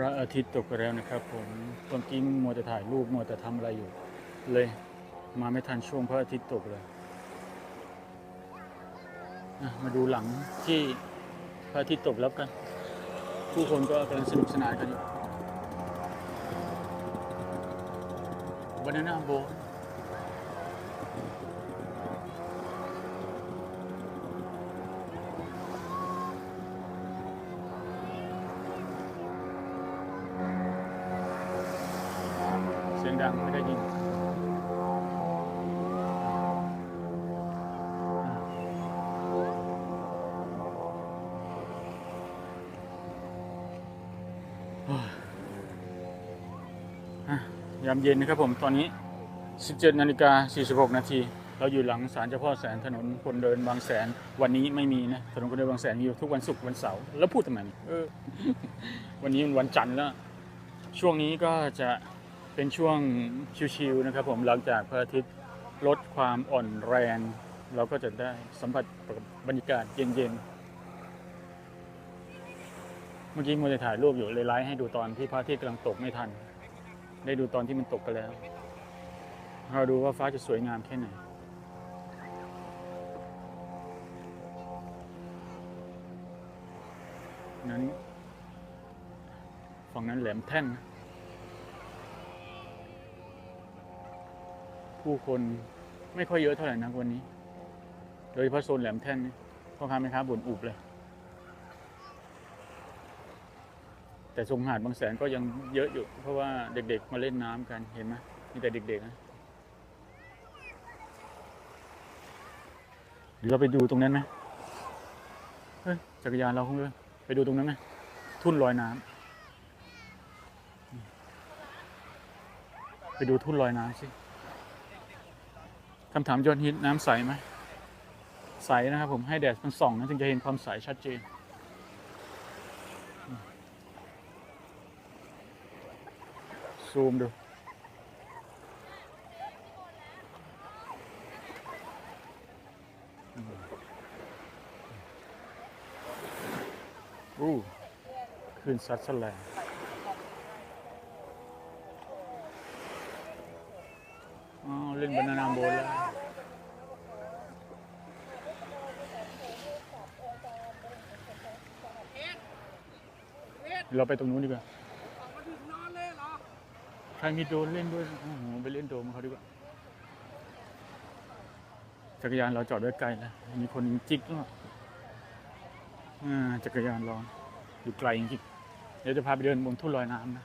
พระอาทิตย์ตกไปแล้วนะครับ ผมตอนกี้มัวแต่ถ่ายรูปมัวแต่ทำอะไรอยู่ เลย มาไม่ทันช่วงพระอาทิตย์ตกเลยมาดูหลังที่พระอาทิตย์ตกแล้วกัน ผู้คนก็กำลังสนุกสนานกันอยู่บันาน่าโบามเย็นนะครับผมตอนนี้ 17นาฬิกา46นาทีเราอยู่หลังศาลเจ้าพ่อแสนถนนคนเดินบางแสนวันนี้ไม่มีนะถนนคนเดินบางแสนมีอยู่ทุกวันศุกร์วันเสาร์แล้วพูดทำไมเออวันนี้มันวันจันทร์แล้ว ช่วงนี้ก็จะเป็นช่วงชิวๆนะครับผมหลังจากพระอาทิตย์ลดความอ่อนแรง เราก็จะได้สัมผัสกับบรรยากาศเย็นๆเมื่อกี้มัวแต่ถ่ายรูปอยู่เลยไลฟ์ให้ดูตอนที่พระอาทิตย์กำลังตกไม่ทัน ได้ดูตอนที่มันตกไปแล้ว เราดูว่าฟ้าจะสวยงามแค่ไหน นั้นฝั่งนั้นแหลมแท่น ผู้คนไม่ค่อยเยอะเท่าไหร่นะวันนี้ โดยเฉพาะโซนแหลมแท่นนี่พ่อค้าแม่ค้าบ่นอุบเลย แต่ทรงหาดบางแสนก็ยังเยอะอยู่ เพราะว่าเด็กๆมาเล่นน้ำกันเห็นไหมมีแต่เด็กๆนะเดี๋ยวเราไปดูตรงนั้นไหมเฮ้ยจักรยานเราคงเลยไปดูตรงนั้นไหมทุ่นลอยน้ำไปดูทุ่นลอยน้ำสิคำถามยอดฮิตน้ำใสไหมใสนะครับผมให้แดดมันส่องนะจึงจะเห็นความใสชัดเจน ซูมดูอู้ขึ้นซัดสแลงอ๋อเล่นบานานาโบนแล้วเราไปตรงนู้นดีกว่าถึงนอนเลยเหรอ ใครมีโดรนเล่นด้วยโอ้โหไปเล่นโดรนเขาดีกว่า จักรยานเราจอดไว้ไกลแล้วมีคนจิกแล้วอ่าจักรยานรออยู่ไกลจริงเดี๋ยวจะพาไปเดินบนทุ่นลอยน้ำนะ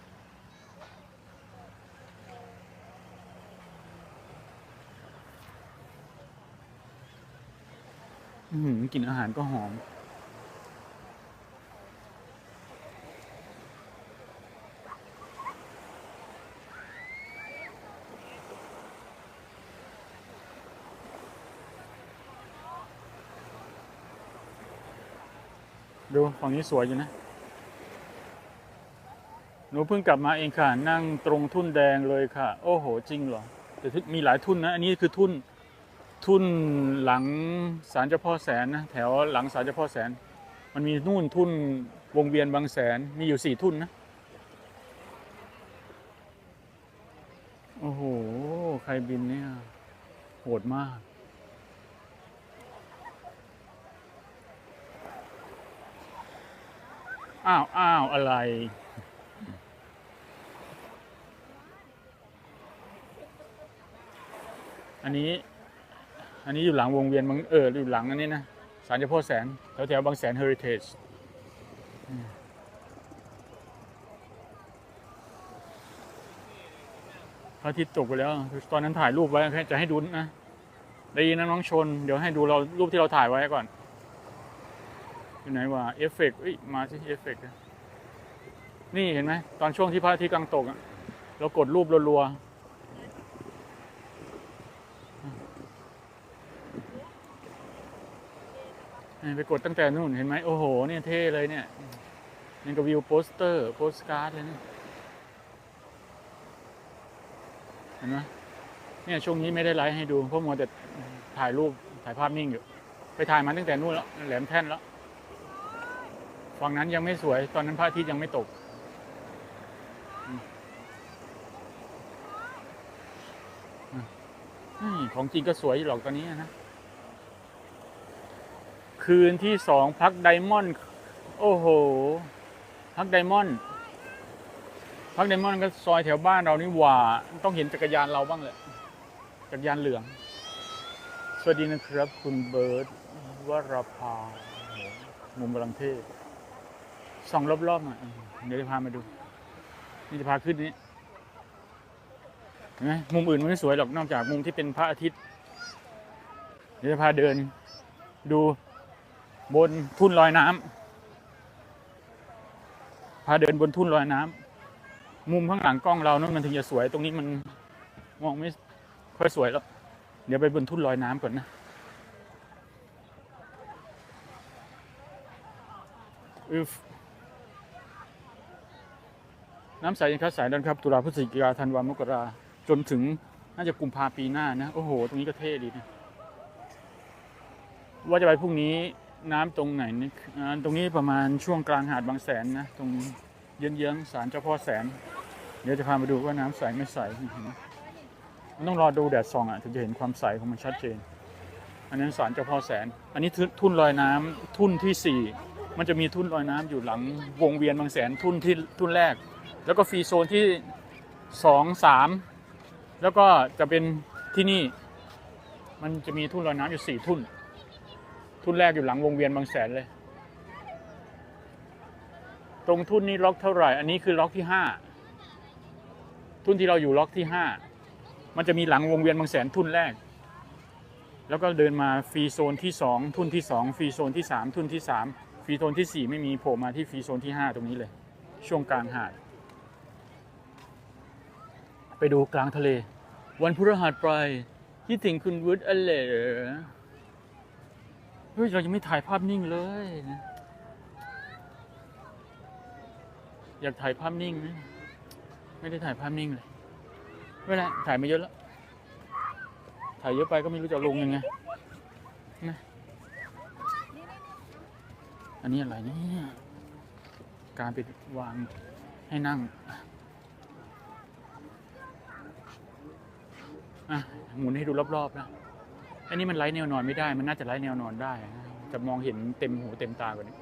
อืมกินอาหารก็หอม ดูฝั่งนี้สวยอยู่นะ หนูเพิ่งกลับมาเองค่ะ นั่งตรงทุ่นแดงเลยค่ะ โอ้โห จริงเหรอแต่มีหลายทุ่นนะ อันนี้คือทุ่น ทุ่นหลังศาลเจ้าพ่อแสนนะ แถวหลังศาลเจ้าพ่อแสน มันมีนู่นทุ่นวงเวียนบางแสน มีอยู่สี่ทุ่นนะ โอ้โห ใครบินเนี่ย โหดมาก อ้าวอ้าวอะไร อันนี้ อันนี้อยู่หลังวงเวียนบางเอออยู่หลังอันนี้นะศาลเจ้าพ่อแสนแถวแถวบางแสนเฮอริเทจพระอาทิตย์ตกไปแล้ว ตอนนั้นถ่ายรูปไว้แค่จะให้ดูนะได้ยินนะน้องชน เดี๋ยวให้ดูเรารูปที่เราถ่ายไว้ก่อน อยู่ไหนวะเอฟเฟกต์เอ้ยมาสิเอฟเฟกต์นะนี่เห็นไหมตอนช่วงที่พระอาทิตย์กำลังตกอะเรากดรูปรัวๆไปกดตั้งแต่นู่นเห็นไหมโอ้โหเนี่ยเท่เลยเนี่ยนี่ก็วิวโปสเตอร์โปสการ์ดเลยเนี่ยเห็นไหมเนี่ยช่วงนี้ไม่ได้ไลฟ์ให้ดูเพราะมัวแต่ถ่ายรูปถ่ายภาพนิ่งอยู่ ไปถ่ายมาตั้งแต่นู่นแล้วแหลมแท่นแล้ว ฝั่งนั้นยังไม่สวย ตอนนั้นพระอาทิตย์ยังไม่ตก ของจริงก็สวยหรอกตอนนี้นะ คืนที่สองพักไดมอนด์โอ้โห พักไดมอนด์พักไดมอนด์ก็ซอยแถวบ้านเรานี่หว่า ต้องเห็นจักรยานเราบ้างแหละ จักรยานเหลือง สวัสดีนะครับ คุณเบิร์ตวรพาหมุมบลังเทศ ส่องรอบๆหน่อยเดี๋ยวจะพามาดู นี่จะพาขึ้นนี้เห็นไหมมุมอื่นมันไม่สวยหรอกนอกจากมุมที่เป็นพระอาทิตย์ เดี๋ยวจะพาเดิน ดูบนทุ่นลอยน้ำพาเดินบนทุ่นลอยน้ำมุมข้างหลังกล้องเรานั่นมันถึงจะสวย ตรงนี้มันมองไม่ค่อยสวยแล้ว เดี๋ยวไปบนทุ่นลอยน้ำก่อนนะอึฟ น้ำใสยังคัดสายดันครับ ตุลาพฤศจิกาธันวามกราจนถึงน่าจะกุมภาปีหน้านะ โอ้โห ตรงนี้ก็เท่ดีนะ ว่าจะไปพรุ่งนี้น้ำตรงไหนนี่ตรงนี้ประมาณช่วงกลางหาดบางแสนนะ ตรงเยื้องๆศาลเจ้าพ่อแสน เดี๋ยวจะพามาดูว่าน้ำใสไม่ใสมันต้องรอดูแดดส่องอะถึงจะเห็นความใสของมันชัดเจน อันนั้นศาลเจ้าพ่อแสน อันนี้ทุทุ่นลอยน้ำทุ่นที่สี่มันจะมีทุ่นลอยน้ำอยู่หลังวงเวียนบางแสนทุ่นที่ทุ่นแรก แล้วก็ฟรีโซนที่สองสามแล้วก็จะเป็นที่นี่ มันจะมีทุ่นลอยน้ำอยู่สี่ทุ่น ทุ่นแรกอยู่หลังวงเวียนบางแสนเลย ตรงทุ่นนี้ล็อกเท่าไหร่ อันนี้คือล็อกที่ห้าทุ่นที่เราอยู่ล็อกที่ห้ามันจะมีหลังวงเวียนบางแสนทุ่นแรก แล้วก็เดินมาฟรีโซนที่สองทุ่นที่สองฟรีโซนที่สามทุ่นที่สามฟรีโซนที่สี่ไม่มีโผล่มาที่ฟรีโซนที่ห้าตรงนี้เลย ช่วงกลางหาด ไปดูกลางทะเล วันพฤหัสไปคิดถึงคุณวุฒิอเลอเฮ้ย เรายังไม่ถ่ายภาพนิ่งเลยนะอยากถ่ายภาพนิ่งนะไม่ได้ถ่ายภาพนิ่งเลยไม่เป็นไรถ่ายมาเยอะแล้ว ถ่ายเยอะไปก็ไม่รู้จะลงยังไงนะอันนี้อะไรเนี่ยการไปวางให้นั่ง อะ หมุนให้ดูรอบๆนะอันนี้มันไร้แนวนอนไม่ได้ มันน่าจะไร้แนวนอนได้ จะมองเห็นเต็มหูเต็มตากว่านี้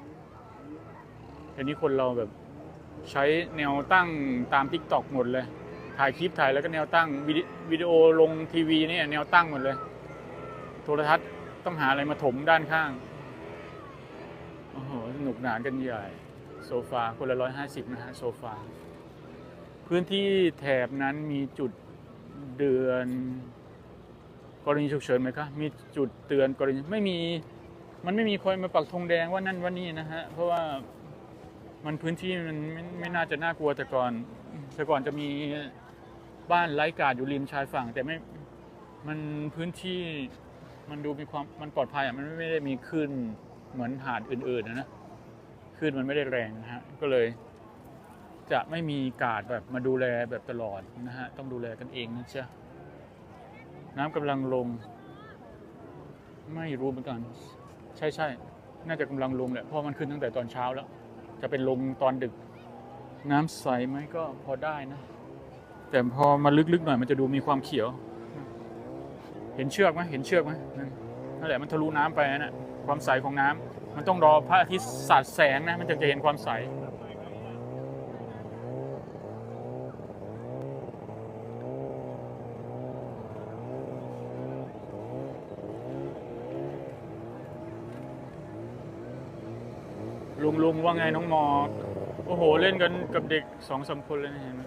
ทีนี้คนเราแบบใช้แนวตั้งตามทิกตอกหมดเลย ถ่ายคลิปถ่ายแล้วก็แนวตั้งวิดีโอลงทีวีเนี่ยแนวตั้งหมดเลย โทรทัศน์ต้องหาอะไรมาถมด้านข้าง โอ้โห สนุกหนานกันใหญ่ โซฟาคนละร้อยห้าสิบนะฮะโซฟา พื้นที่แถบนั้นมีจุดเดือน กรณีฉุกเฉินไหมคะมีจุดเตือนกรณีไม่มีมันไม่มีคนมาปักธงแดงว่านั่นว่านี่นะฮะเพราะว่ามันพื้นที่มันไม่ไม่น่าจะน่ากลัวแต่ก่อนแต่ก่อนจะมีบ้านไร้กาดอยู่ริมชายฝั่ง แต่ไม่มันพื้นที่มันดูมีความมันปลอดภัยอะมันไม่ได้มีคลื่นเหมือนหาดอื่นๆนะนะคลื่นมันไม่ได้แรงนะฮะก็เลย จะไม่มีกาดแบบมาดูแลแบบตลอดนะฮะต้องดูแลกันเองนะจ๊ะ น้ำกำลังลง ไม่รู้เหมือนกัน ใช่ใช่น่าจะกำลังลงแหละเพราะมันขึ้นตั้งแต่ตอนเช้าแล้ว จะเป็นลงตอนดึก น้ำใสไหมก็พอได้นะ แต่พอมาลึกๆหน่อยมันจะดูมีความเขียว เห็นเชือกไหมเห็นเชือกไหมนั่นนั่นแหละมันทะลุน้ำไปนะ่ะความใสของน้ำมันต้องรอพระอาทิตย์สาดแสงนะ มันถึงจะเห็นความใส ลุงลุงว่าไงน้องมอโอ้โห เล่นกันกับเด็กสองสามคนเลยนะเห็นไหม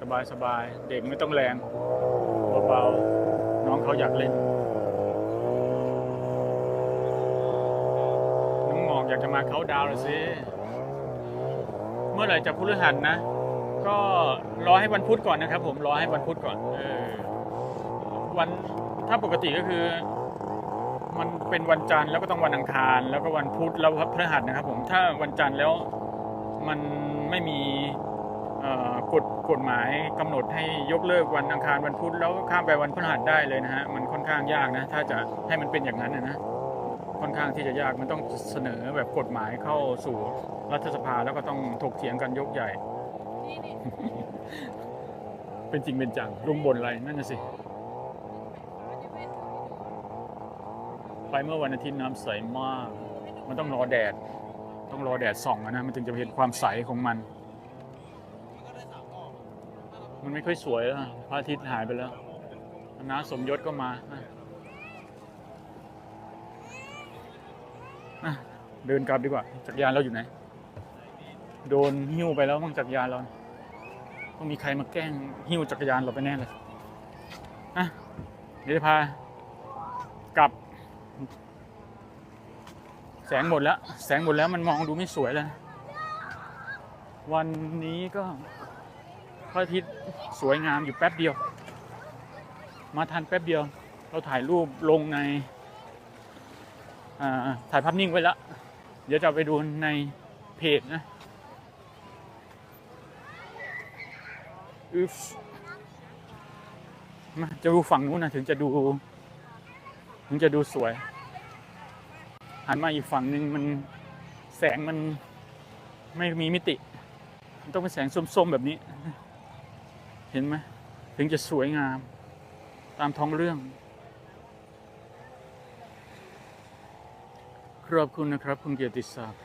สบายสบายเด็กไม่ต้องแรงเบาๆน้องเขาอยากเล่น น้องหมอกอยากจะมาเขาดาวน์เลยสิเมื่อไหร่จะพฤหัสนะ ก็รอให้วันพุธก่อนนะครับ ผมรอให้วันพุธก่อนเออวันถ้าปกติก็คือ มันเป็นวันจันทร์แล้วก็ต้องวันอังคาร แล้วก็วันพุธแล้วพฤหัสนะครับผมถ้าวันจันทร์แล้วมันไม่มีเอ่อกฎกฎหมายกำหนดให้ยกเลิกวันอังคารวันพุธแล้วข้ามไปวันพฤหัสได้เลยนะฮะมันค่อนข้างยากนะถ้าจะให้มันเป็นอย่างนั้นนะนะค่อนข้างที่จะยากมันต้องเสนอแบบกฎหมายเข้าสู่รัฐสภาแล้วก็ต้องถกเถียงกันยกใหญ่ เป็นจริงเป็นจังลุงบนอะไรนั่นน่ะสิ ไปเมื่อวันอาทิตย์น้ำใสมาก มันต้องรอแดด ต้องรอแดดส่องอะนะ มันถึงจะเห็นความใสของมัน มันไม่ค่อยสวยแล้ว พระอาทิตย์หายไปแล้วน้าสมยศก็มา เดินกลับดีกว่า จักรยานเราอยู่ไหน โดนหิ้วไปแล้วมั้งจักรยานเราต้องมีใครมาแกล้งหิ้วจักรยานเราไปแน่เลยอะเดี๋ยวพากลับ แส งหมดแล้ว แสงหมดแล้วมันมองดูไม่สวยแล้ววันนี้ก็พระอาทิตย์สวยงามอยู่แป๊บเดียว มาทันแป๊บเดียว เราถ่ายรูปลงในอ่าถ่ายภาพนิ่งไว้แล้ว เดี๋ยวจะไปดูในเพจนะอึฟมาจะดูฝั่งนู้นนะถึงจะดู ถึงจะดูสวย หันมาอีกฝั่งหนึ่งมันแสงมันไม่มีมิติ มันต้องเป็นแสงส้มๆแบบนี้ เห็นไหมถึงจะสวยงาม ตามท้องเรื่องขอบคุณนะครับ คุณเกียรติศักดิ์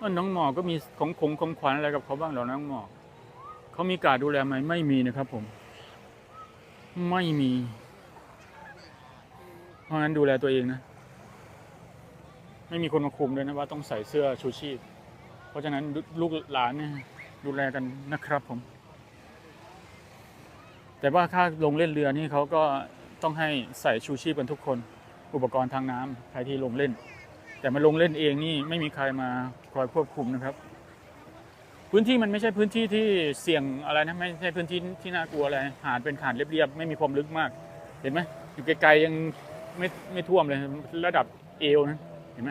ว่าน้องหมอก็มีของขงของขวัญอะไรกับเขาบ้างหรอน้องหมอเขามีการดูแลไหมไม่มีนะครับผม ไม่มี เพราะฉะนั้นดูแลตัวเองนะ ไม่มีคนมาคุมด้วยนะว่าต้องใส่เสื้อชูชีพ เพราะฉะนั้นลูกหลานเนี่ยดูแลกันนะครับผม แต่ว่าค่าลงเล่นเรือนี่เขาก็ต้องให้ใส่ชูชีพกันทุกคน อุปกรณ์ทางน้ำใครที่ลงเล่น แต่มาลงเล่นเองนี่ไม่มีใครมาคอยควบคุมนะครับ พื้นที่มันไม่ใช่พื้นที่ที่เสี่ยงอะไรนะไม่ใช่พื้นที่ที่น่ากลัวอะไรหาดเป็นหาดเรียบๆไม่มีความลึกมาก เห็นไหมอยู่ไกลๆยังไม่ไม่ท่วมเลยระดับเอวนะ เห็นไหม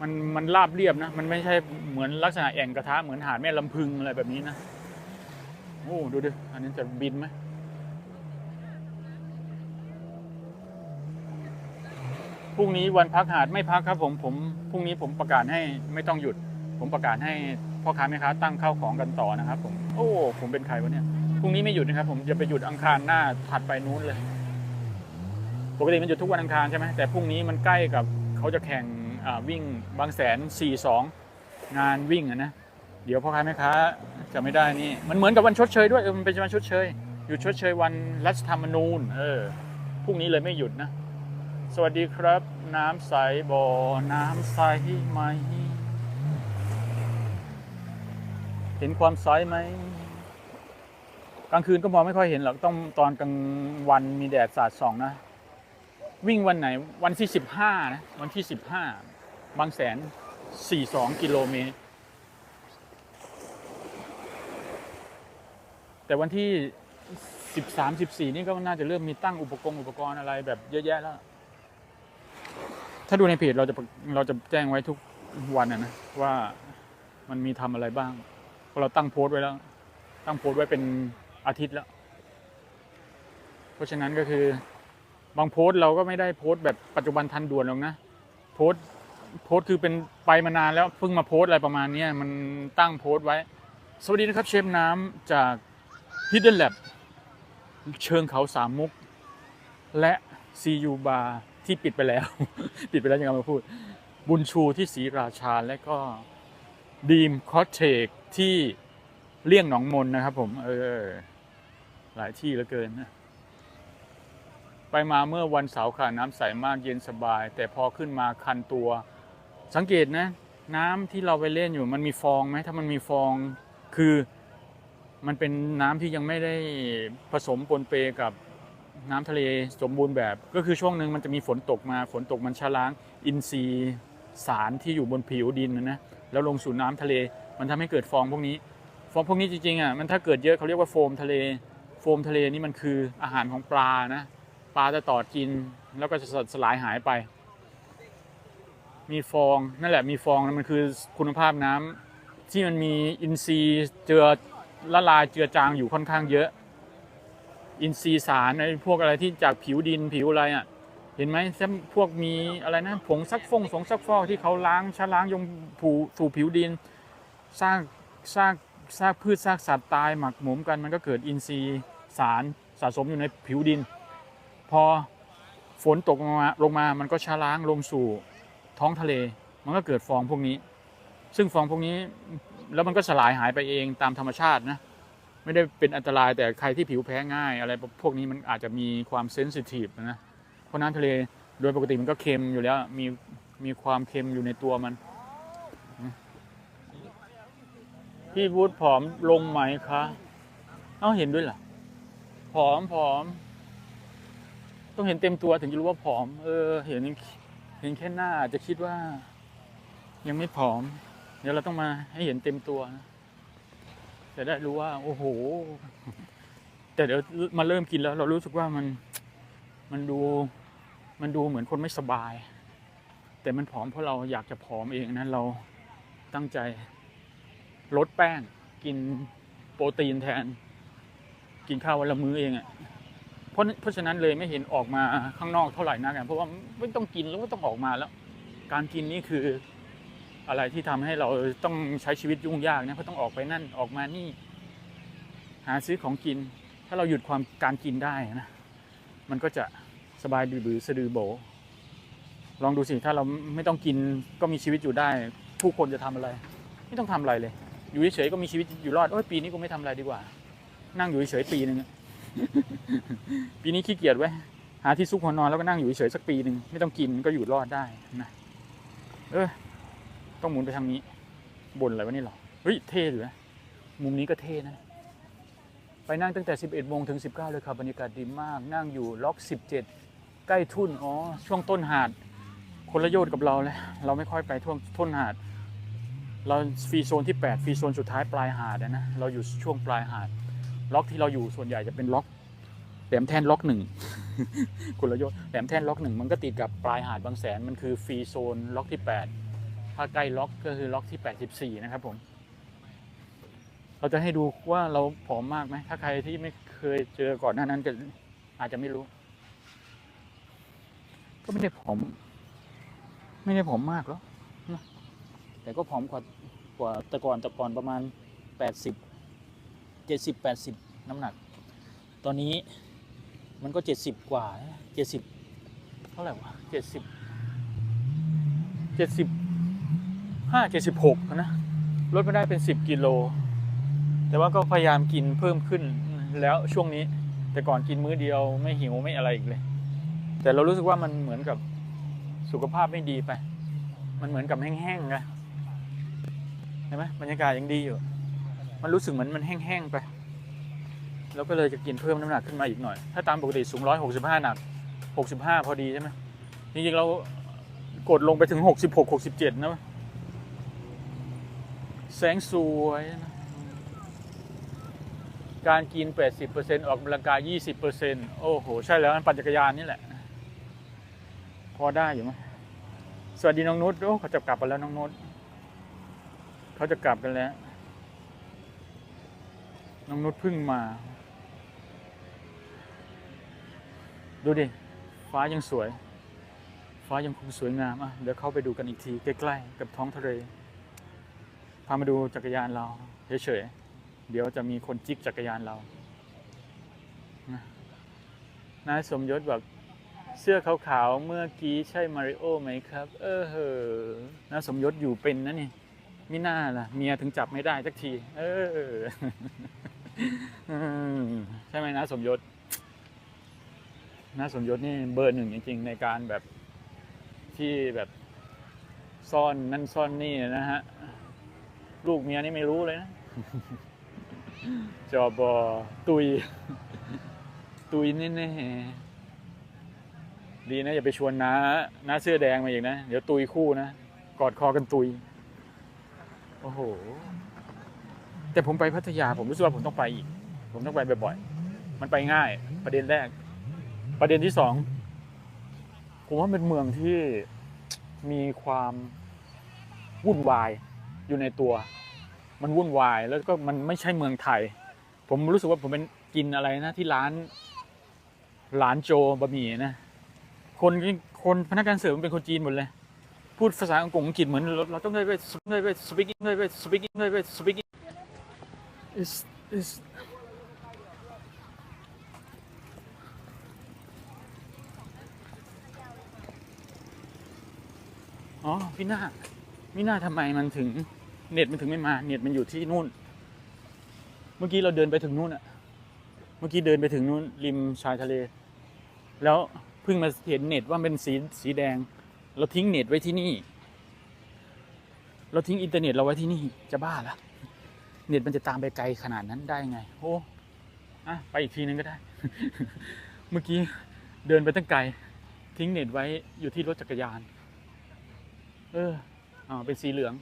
มันมันราบเรียบนะ มันไม่ใช่เหมือนลักษณะแอ่งกระทะเหมือนหาดแม่ลำพึงอะไรแบบนี้นะโอ้ดูดิอันนี้จะบินไหมพรุ่งนี้วันพักหาดไม่พักครับผมผมพรุ่งนี้ผมประกาศให้ไม่ต้องหยุด ผมประกาศให้พ่อค้าแม่ค้าตั้งข้าวของกันต่อนะครับผมโอ้ผมเป็นใครวะเนี่ยพรุ่งนี้ไม่หยุดนะครับ ผมจะไปหยุดอังคารหน้าถัดไปนู้นเลย ปกติมันหยุดทุกวันอังคารใช่ไหมแต่พรุ่งนี้มันใกล้กับเขาจะแข่งวิ่งบางแสน 4-2 งานวิ่งอะนะเดี๋ยวพ่อค้าแม่ค้าจะไม่ได้นี่มันเหมือนกับวันชดเชยด้วยเออมันเป็นวันชดเชยหยุดชดเชยวันรัฐธรรมนูญเออพรุ่งนี้เลยไม่หยุดนะ สวัสดีครับ น้ำใสบ่อน้ำใสไหมเห็นความใสไหมกลางคืนก็มองไม่ค่อยเห็นหรอกต้องตอนกลางวันมีแดดสาดส่องนะ วิ่งวันไหนวันที่สิบห้านะวันที่สิบห้าบางแสนสี่สองกิโลเมตร แต่วันที่สิบสามสิบสี่นี่ก็น่าจะเริ่มมีตั้งอุปกรณ์อุปกรณ์อะไรแบบเยอะแยะแล้ว ถ้าดูในเพจเราจะเราจะแจ้งไว้ทุกวันนะว่ามันมีทำอะไรบ้างพราะเราตั้งโพสต์ไว้แล้ว ตั้งโพสต์ไว้เป็นอาทิตย์แล้ว เพราะฉะนั้นก็คือ บางโพสต์เราก็ไม่ได้โพสต์แบบปัจจุบันทันด่วนหรอกนะ โพสโพสคือเป็นไปมานานแล้วเพิ่งมาโพสอะไรประมาณนี้มันตั้งโพสไว้ สวัสดีนะครับเชฟน้ำจาก Hidden Lab เชิงเขาสามมุก และ CU Bar ที่ปิดไปแล้ว ปิดไปแล้วยังไงมาพูด บุญชูที่ศรีราชาและก็ดีมคอสเทกที่เลี่ยงหนองมนนะครับผม เออ หลายที่เหลือเกินนะ ไปมาเมื่อวันเสาร์ค่ะน้ำใสมากเย็นสบาย แต่พอขึ้นมาคันตัว สังเกตนะ น้ำที่เราไปเล่นอยู่มันมีฟองไหมถ้ามันมีฟองคือมันเป็นน้ำที่ยังไม่ได้ผสมปนเปกับน้ำทะเลสมบูรณ์แบบ ก็คือช่วงหนึ่งมันจะมีฝนตกมาฝนตกมันชะล้าง อินทรีย์สารที่อยู่บนผิวดินนะนะแล้วลงสู่น้ำทะเล มันทำให้เกิดฟองพวกนี้ฟองพวกนี้จริงๆอะมันถ้าเกิดเยอะเขาเรียกว่าโฟมทะเล โฟมทะเลนี่มันคืออาหารของปลานะ ปลาจะตอดกินแล้วก็จะสลายหายไป มีฟองนั่นแหละมีฟองมันคือคุณภาพน้ำที่มันมีอินทรีย์เจือละลายเจือจางอยู่ค่อนข้างเยอะ อินทรีย์สารไอ้พวกอะไรที่จากผิวดินผิวอะไรอะเห็นไหมซ้ำพวกมีอะไรนะผงซักฟงสงซักฟอกที่เขาล้างชะล้างยงผูสู่ผิวดินสร้างสร้างสร้างพืชสร้างสัตว์ตายหมักหมมกันมันก็เกิดอินทรีย์สารสะสมอยู่ในผิวดิน อพอฝนตกลงมาลงมามันก็ชะล้างลงสู่ท้องทะเล มันก็เกิดฟองพวกนี้ ซึ่งฟองพวกนี้แล้วมันก็สลายหายไปเองตามธรรมชาตินะไม่ได้เป็นอันตรายแต่ใครที่ผิวแพ้ง่าย อะไรพวกนี้มันอาจจะมีความเซนซิทีฟนะเพราะน้ำทะเลโดยปกติมันก็เค็มอยู่แล้วมีมีความเค็มอยู่ในตัวมัน พี่วูดผอมลงไหมคะ เอ้าเห็นด้วยเหรอผอมผอม ต้องเห็นเต็มตัวถึงจะรู้ว่าผอม เออ เห็นเห็นแค่หน้าอาจจะคิดว่า ยังไม่ผอม เดี๋ยวเราต้องมาให้เห็นเต็มตัวนะจะได้รู้ว่า โอ้โห แต่เดี๋ยวมาเริ่มกินแล้ว เรารู้สึกว่ามันมันดูมันดูเหมือนคนไม่สบาย แต่มันผอมเพราะเราอยากจะผอมเองนะเราตั้งใจลดแป้งกินโปรตีนแทน กินข้าววันละมื้อเองอะ่ะ เพราะเพราะฉะนั้นเลยไม่เห็นออกมาข้างนอกเท่าไหร่นักเพราะว่าไม่ต้องกินแล้วก็ต้องออกมาแล้ว การกินนี่คืออะไรที่ทำให้เราต้องใช้ชีวิตยุ่งยากนะเพราะต้องออกไปนั่นออกมานี่ หาซื้อของกิน ถ้าเราหยุดความการกินได้นะมันก็จะสบายบือสะดือโบ ลองดูสิถ้าเราไม่ต้องกินก็มีชีวิตอยู่ได้ ผู้คนจะทำอะไร ไม่ต้องทำอะไรเลย อยู่เฉยๆก็มีชีวิตอยู่รอดโอ้ยปีนี้กูไม่ทำอะไรดีกว่า นั่งอยู่เฉยๆปีหนึ่ง ปีนี้ขี้เกียจไว้ หาที่ซุกหัวนอนแล้วก็นั่งอยู่เฉยๆสักปีหนึ่งไม่ต้องกินก็อยู่รอดได้นะเออ ต้องหมุนไปทางนี้ บนอะไรวะนี่หรอเฮ้ยเท่อยู่นะมุมนี้ก็เท่นะไปนั่งตั้งแต่ 11โมงถึง 19 เลยครับบรรยากาศดีมาก นั่งอยู่ล็อก 17 ใกล้ทุ่นอ๋อช่วงต้นหาด คนละโยชน์กับเราเลยเราไม่ค่อยไปท่วงต้นหาด เราฟรีโซนที่ 8 ฟรีโซนสุดท้ายปลายหาดนะเราอยู่ช่วงปลายหาด ล็อกที่เราอยู่ส่วนใหญ่จะเป็นล็อกแหลมแท่นล็อกหนึ่งคนละยชน์แหลมแท่นล็อกหนึ่งมันก็ติดกับปลายหาดบางแสนมันคือฟรีโซนล็อกที่ 8 ถ้าใกล้ล็อกก็คือล็อกที่ 84 นะครับผมเราจะให้ดูว่าเราผอมมากไหมถ้าใครที่ไม่เคยเจอก่อนหน้านั้นจะอาจจะไม่รู้ ก็ไม่ได้ผอม ไม่ได้ผอมมากหรอกแต่ก็ผอมกว่ากว่าแต่ก่อนแต่ก่อนประมาณแปดสิบ เจ็ดสิบแปดสิบน้ำหนัก ตอนนี้มันก็เจ็ดสิบกว่าเจ็ดสิบเท่าไหร่วะเจ็ดสิบเจ็ดสิบห้าเจ็ดสิบหกนะลดมาได้เป็นสิบกิโล แต่ว่าก็พยายามกินเพิ่มขึ้นแล้วช่วงนี้ แต่ก่อนกินมื้อเดียวไม่หิวไม่อะไรอีกเลย แต่เรารู้สึกว่ามันเหมือนกับสุขภาพไม่ดีไป มันเหมือนกับแห้งๆไงเห็นไหมบรรยากาศยังดีอยู่ มันรู้สึกเหมือนมันแห้งๆไป แล้วก็เลยจะกินเพิ่มน้ำหนักขึ้นมาอีกหน่อย ถ้าตามปกติสูงร้อยหกสิบห้าหนักหกสิบห้าพอดีใช่ไหมจริงๆเรากดลงไปถึงหกสิบหกหกสิบเจ็ดนะแสงสวยนะการกิน 80%ออกกำลังกาย 20%โอ้โห ใช่แล้วมันปั่นจักรยานนี่แหละ พอได้อยู่ไหมสวัสดีน้องนุชโอ้เขาจะกลับกันแล้วน้องนุชเขาจะกลับกันแล้ว น้องนุชเพิ่งมา ดูดิ ฟ้ายังสวย ฟ้ายังคงสวยงามอะเดี๋ยวเข้าไปดูกันอีกที ใกล้ๆ กับท้องทะเล พามาดูจักรยานเราเฉยๆ เดี๋ยวจะมีคนจิกจักรยานเรานายสมยศแบบเสื้อขาวๆ เมื่อกี้ใช่มาริโอไหมครับ เออเหอนายสมยศอยู่เป็นนะนี่มิน่าล่ะ เมียถึงจับไม่ได้สักที เออ ใช่ไหมนะ สมยศนาสมยศนี่เบอร์หนึ่งจริง ๆ ในการแบบที่แบบซ่อนนั่นซ่อนนี่นะฮะ ลูกเมียนี่ไม่รู้เลยนะจอบอตุย ตุยแน่ๆดีนะ อย่าไปชวนน้าน้าเสื้อแดงมาอีกนะ เดี๋ยวตุยคู่นะ กอดคอกันตุย โอ้โห แต่ผมไปพัทยาผมรู้สึกว่าผมต้องไปอีก ผมต้องไปบ่อยๆ มันไปง่าย ประเด็นแรก ประเด็นที่สองผมว่าเป็นเมืองที่มีความวุ่นวายอยู่ในตัว มันวุ่นวายแล้วก็มันไม่ใช่เมืองไทย ผมรู้สึกว่าผมเป็นกินอะไรนะที่ร้านร้านโจบะหมี่นะ คนคนพนักงานเสิร์ฟมันเป็นคนจีนหมดเลย พูดภาษาอังกฤษเหมือนเราต้องได้ไปได้ไป speaking ได้ไป speaking ได้ไป speaking is is อ๋อพี่นาพี่นาทำไมมันถึงเน็ตมันถึงไม่มา เน็ตมันอยู่ที่นู่น เมื่อกี้เราเดินไปถึงนู่นอะเมื่อกี้เดินไปถึงนู่นริมชายทะเล แล้วเพิ่งมาเห็นเน็ตว่าเป็นสีสีแดง เราทิ้งเน็ตไว้ที่นี่ เราทิ้งอินเทอร์เน็ตเราไว้ที่นี่จะบ้าละ เน็ตมันจะตามไปไกลขนาดนั้นได้ไง โอ้อะไปอีกทีนึงก็ได้ เมื่อกี้เดินไปตั้งไกล ทิ้งเน็ตไว้อยู่ที่รถจักรยาน เอออ่าเป็นสีเหลือง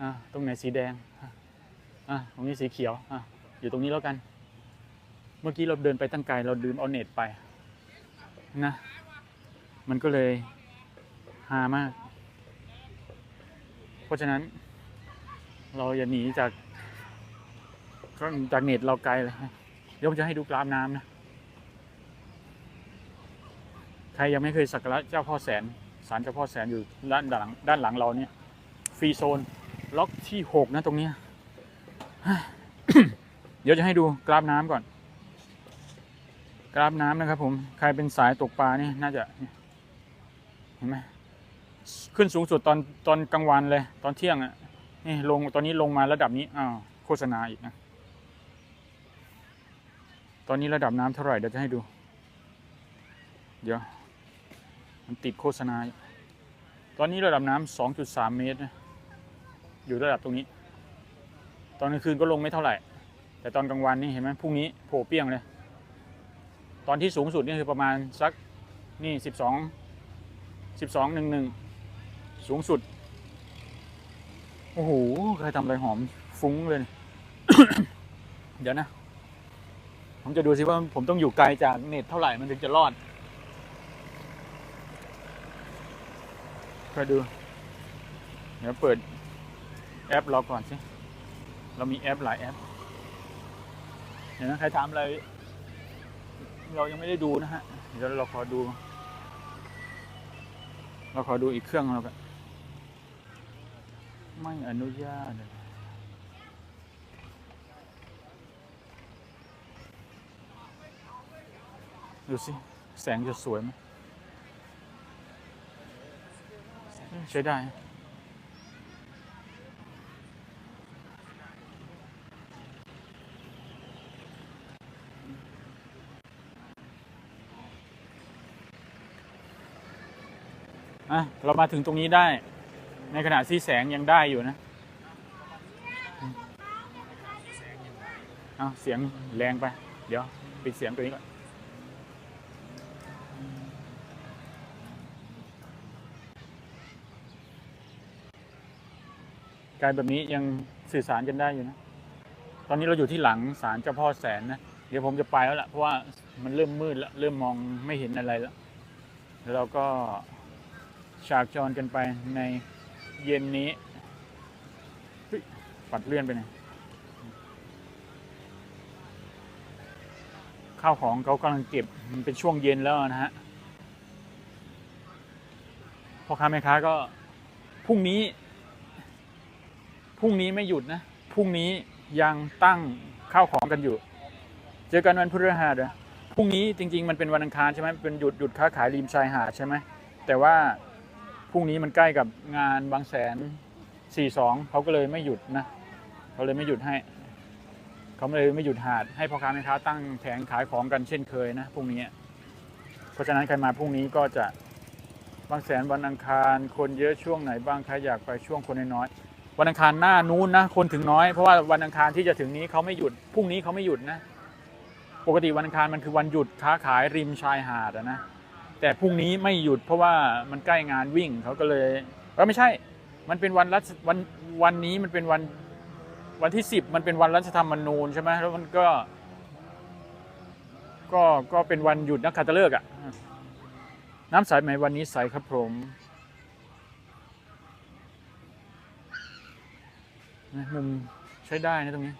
อ่าตรงไหนสีแดงอะตรงนี้สีเขียวอ่าอยู่ตรงนี้แล้วกัน เมื่อกี้เราเดินไปตั้งไกลเราลืมเอาเน็ตไปนะมันก็เลยหามาก เพราะฉะนั้น เราอย่าหนีจากจากเน็ตเราไกลเลยเดี๋ยวผมจะให้ดูกราฟน้ำนะ ใครยังไม่เคยสักการะเจ้าพ่อแสนศาลเจ้าพ่อแสนอยู่ด้านหลังด้านหลังเราเนี่ย ฟรีโซน ล็อกที่หกนะตรงเนี้ยเดี๋ยวจะให้ดูกราฟน้ำก่อน กราฟน้ำนะครับผม ใครเป็นสายตกปลานี่น่าจะเห็นไหมขึ้นสูงสุดตอนตอนกลางวันเลย ตอนเที่ยงอะ่ะ นี่ลงตอนนี้ลงมาระดับนี้อ้าวโฆษณาอีกนะ ตอนนี้ระดับน้ำเท่าไหร่เดี๋ยวจะให้ดู เดี๋ยว มันติดโฆษณา ตอนนี้ระดับน้ำ2.3เมตรนะอยู่ระดับตรงนี้ ตอนกลางคืนก็ลงไม่เท่าไหร่ แต่ตอนกลางวันนี่เห็นไหมพรุ่งนี้โผล่เปี้ยงเลย ตอนที่สูงสุดนี่คือประมาณสักนี่สิบสองสิบสองหนึ่งหนึ่งสูงสุด โอ้โหใครทำอะไรหอมฟุ้งเลย เดี๋ยวนะ ผมจะดูสิว่าผมต้องอยู่ไกลจากเน็ตเท่าไหร่มันถึงจะรอดคอยดู เดี๋ยวเปิดแอปเราก่อนสิ เรามีแอปหลายแอป เดี๋ยวนะใครถามอะไร เรายังไม่ได้ดูนะฮะ เดี๋ยวเราขอดู เราขอดูอีกเครื่องเรากัน ไม่อนุญาตดูสิ แสงจะสวยไหมใช้ได้อะเรามาถึงตรงนี้ได้ ในขณะที่แสงยังได้อยู่นะเอาเสียงแรงไป เดี๋ยว ปิดเสียงตัวนี้ก่อน การแบบนี้ยังสื่อสารกันได้อยู่นะ ตอนนี้เราอยู่ที่หลังศาลเจ้าพ่อแสนนะ เดี๋ยวผมจะไปแล้วล่ะ เพราะว่ามันเริ่มมืดแล้ว เริ่มมองไม่เห็นอะไรแล้ว แล้วเราก็ฉากจรกันไปใน เย็นนี้ปัดเลื่อนไปไหนอยข้าวของเขากำลังเก็บมันเป็นช่วงเย็นแล้วนะฮะพ่อค้าแม่ค้าก็พรุ่งนี้พรุ่งนี้ไม่หยุดนะพรุ่งนี้ยังตั้งข้าวของกันอยู่ เจอกันวันพฤหัสนะพรุ่งนี้จริง ๆ มันเป็นวันอังคารใช่ไหมเป็นหยุดหยุดค้าขายริมชายหาดใช่ไหมแต่ว่า พรุ่งนี้มันใกล้กับงานบางแสน 42 เขาก็เลยไม่หยุดนะเขาเลยไม่หยุดให้ เขาเลยไม่หยุดหาดให้พ่อค้าแม่ค้าตั้งแผงขายของกันเช่นเคยนะพรุ่งนี้ เพราะฉะนั้นใครมาพรุ่งนี้ก็จะบางแสนวันอังคาร คนเยอะช่วงไหนบ้างใครอยากไปช่วงคนน้อยๆวันอังคารหน้านู้นนะคนถึงน้อยเพราะว่าวันอังคารที่จะถึงนี้เขาไม่หยุดพรุ่งนี้เขาไม่หยุดนะ ปกติวันอังคารมันคือวันหยุดค้าขายริมชายหาดนะ แต่พรุ่งนี้ไม่หยุดเพราะว่ามันใกล้งานวิ่งเขาก็เลยเออไม่ใช่ มันเป็นวันรัฐวันวันนี้มันเป็นวันวันที่สิบมันเป็นวันรัฐธรรมนูญใช่ไหมแล้วมันก็ ก็ก็เป็นวันหยุดนักขัตฤกษ์อะน้ำใสไหมวันนี้ใสครับผมนะมุมใช้ได้นะตรงนี้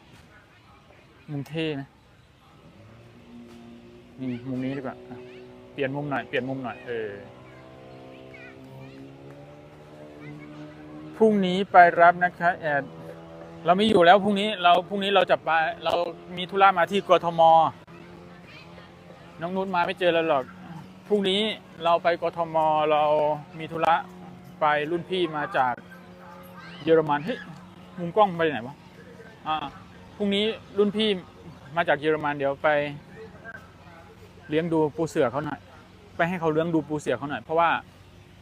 มุมเท่นะนี่มุมนี้ดีกว่า เปลี่ยนมุมหน่อย เปลี่ยนมุมหน่อย เออ พรุ่งนี้ไปรับนะคะแอด เราไม่อยู่แล้วพรุ่งนี้ เราพรุ่งนี้เราจะไป เรามีธุระมาที่กทม น้องนุชมาไม่เจอเราหรอก พรุ่งนี้เราไปกทม เรามีธุระไปรุ่นพี่มาจากเยอรมัน เฮ้ย มุมกล้องไปไหนวะ อ่า พรุ่งนี้รุ่นพี่มาจากเยอรมันเดี๋ยวไป เลี้ยงดูปูเสือเขาหน่อย ไปให้เขาเลี้ยงดูปูเสือเขาหน่อย เพราะว่า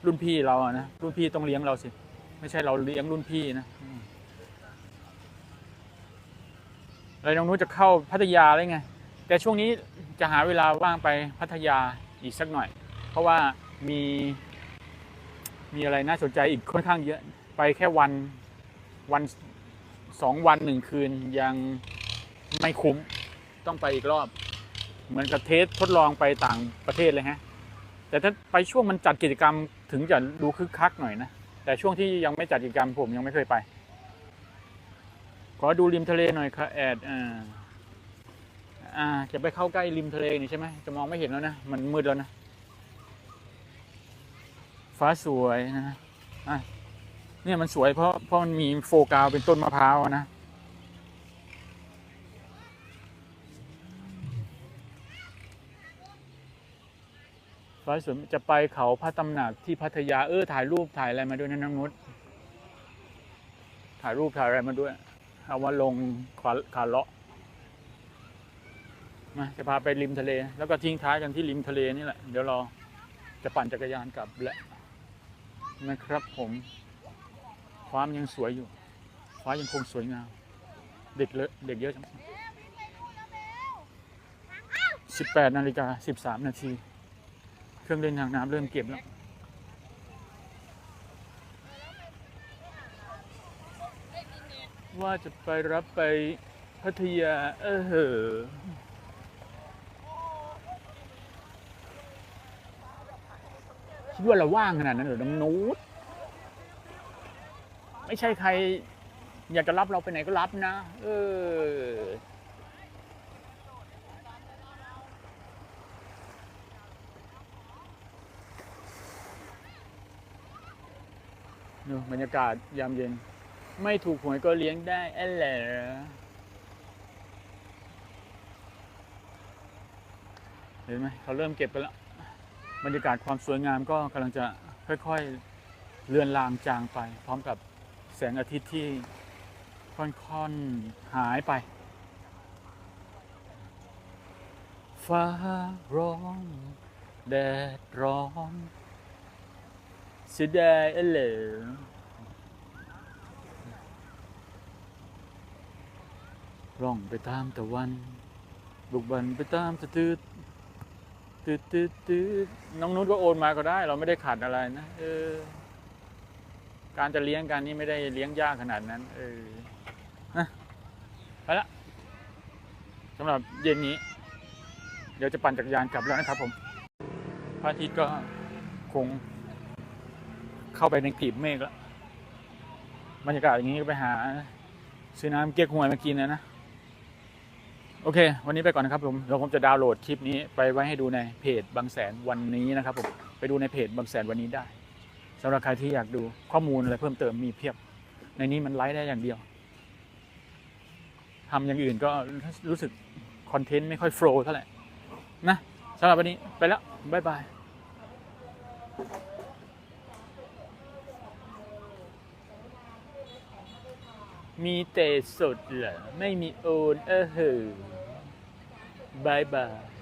รุ่นพี่เราอะนะ รุ่นพี่ต้องเลี้ยงเราสิ ไม่ใช่เราเลี้ยงรุ่นพี่นะอืมอะไรน้องนู้นจะเข้าพัทยาเลยไง แต่ช่วงนี้จะหาเวลาว่างไปพัทยาอีกสักหน่อย เพราะว่ามีมีอะไรน่าสนใจอีกค่อนข้างเยอะ ไปแค่วันวันสองวันหนึ่งคืนยังไม่คุ้ม ต้องไปอีกรอบ เหมือนกับเทสทดลองไปต่างประเทศเลยฮะ แต่ถ้าไปช่วงมันจัดกิจกรรมถึงจะดูคึกคักหน่อยนะ แต่ช่วงที่ยังไม่จัดกิจกรรมผมยังไม่เคยไป ขอดูริมทะเลหน่อยค่ะแอดอ่าอ่าจะไปเข้าใกล้ริมทะเลนี่ใช่ไหมจะมองไม่เห็นแล้วนะ มันมืดแล้วนะ ฟ้าสวยนะอะเนี่ยมันสวยเพราะเพราะมันมีโฟกาวเป็นต้นมะพร้าวอะ นะฟ้าสวยจะไปเขาพระตำหนักที่พัทยาเออถ่ายรูปถ่ายอะไรมาด้วยนะน้องนุชถ่ายรูปถ่ายอะไรมาด้วยเอามาลงขาขาเลาะมาจะพาไปริมทะเล แล้วก็ทิ้งท้ายกันที่ริมทะเลนี่แหละ เดี๋ยวเราจะปั่นจักรยานกลับแหละนะครับผมฟ้ามนยังสวยอยู่ฟ้ายังคงสวยงามเด็กเลอะเด็กเยอะจังสิบแปดนาฬิกาสิบสามนาที เครื่องเล่นทางน้ำเริ่มเก็บแล้วว่าจะไปรับไปพัทยา เออเหอคิดว่าเราว่างขนาดนั้นเหรอน้องนูตไม่ใช่ใคร อยากจะรับเราไปไหนก็รับนะ เออ ดูบรรยากาศยามเย็น ไม่ถูกหวยก็เลี้ยงได้แอลแหละเห็นไหมเขาเริ่มเก็บกันแล้ว บรรยากาศความสวยงามก็กำลังจะค่อยๆเลือนลางจางไป พร้อมกับแสงอาทิตย์ที่ค่อนๆหายไป ฟ้าร้องแดดร้อน สียดายเอเหลวร่องไปตามตะวัน บุกบันไปตามตะตืดตืดตืดตืดน้องนุชก็โอนมาก็ได้ เราไม่ได้ขาดอะไรนะเออ การจะเลี้ยงกันนี่ไม่ได้เลี้ยงยากขนาดนั้น เออนะไปละสำหรับเย็นนี้ เดี๋ยวจะปั่นจักรยานกลับแล้วนะครับผมพระอาทิตย์ก็คง เข้าไปในกลีบเมฆแล้วบรรยากาศอย่างนี้ก็ไปหาซื้อน้ำเก๊กฮวยมากินนะนะ โอเค วันนี้ไปก่อนนะครับผมเดี๋ยวผมจะดาวน์โหลดคลิปนี้ไปไว้ให้ดูในเพจบางแสนวันนี้นะครับผมไปดูในเพจบางแสนวันนี้ได้สำหรับใครที่อยากดูข้อมูลอะไรเพิ่มเติมมีเพียบ ในนี้มันไลฟ์ได้อย่างเดียวทำอย่างอื่นก็รู้สึกคอนเทนต์ไม่ค่อยโฟล์เท่าไหร่นะสำหรับวันนี้ไปแล้ว บ๊ายบาย มีแต่สดเหรอ ไม่มีโอน เออเหอบายบาย